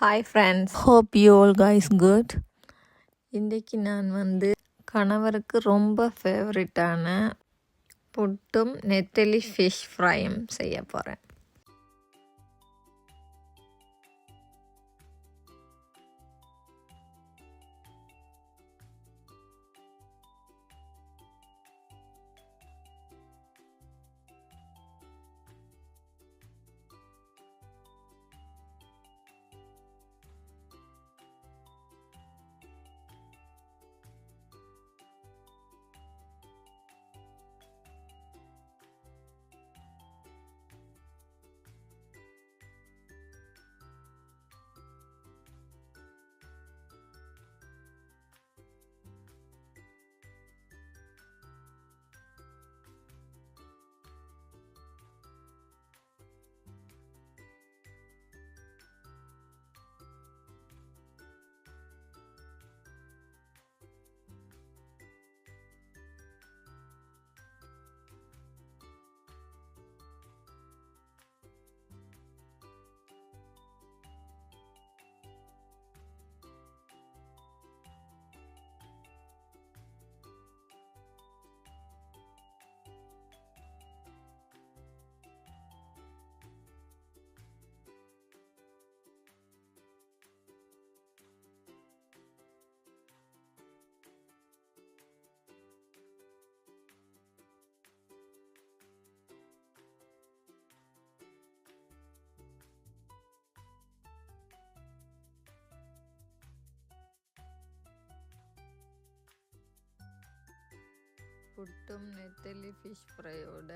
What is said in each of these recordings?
Hi friends hope you all guys good இன்றைக்கு நான் வந்து கணவருக்கு ரொம்ப ஃபேவரட்டான புட்டும் நெத்தலி ஃபிஷ் ஃப்ரையும் செய்ய போகிறேன் புட்டும் நெத்தலி ஃபிஷ் ஃப்ரையோட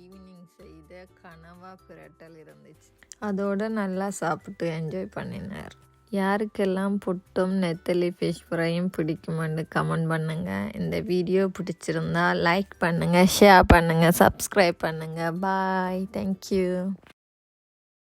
ஈவினிங் செய்த கனவா பிரட்டல் இருந்துச்சு. அதோட நல்லா சாப்பிட்டு என்ஜாய் பண்ணினார். யாருக்கெல்லாம் புட்டும் நெத்தலி ஃபிஷ் ஃப்ரையும் பிடிக்குமான்னு கமெண்ட் பண்ணுங்கள் இந்த வீடியோ பிடிச்சிருந்தா லைக் பண்ணுங்கள் ஷேர் பண்ணுங்கள் சப்ஸ்கிரைப் பண்ணுங்கள் பாய் தேங்க்யூ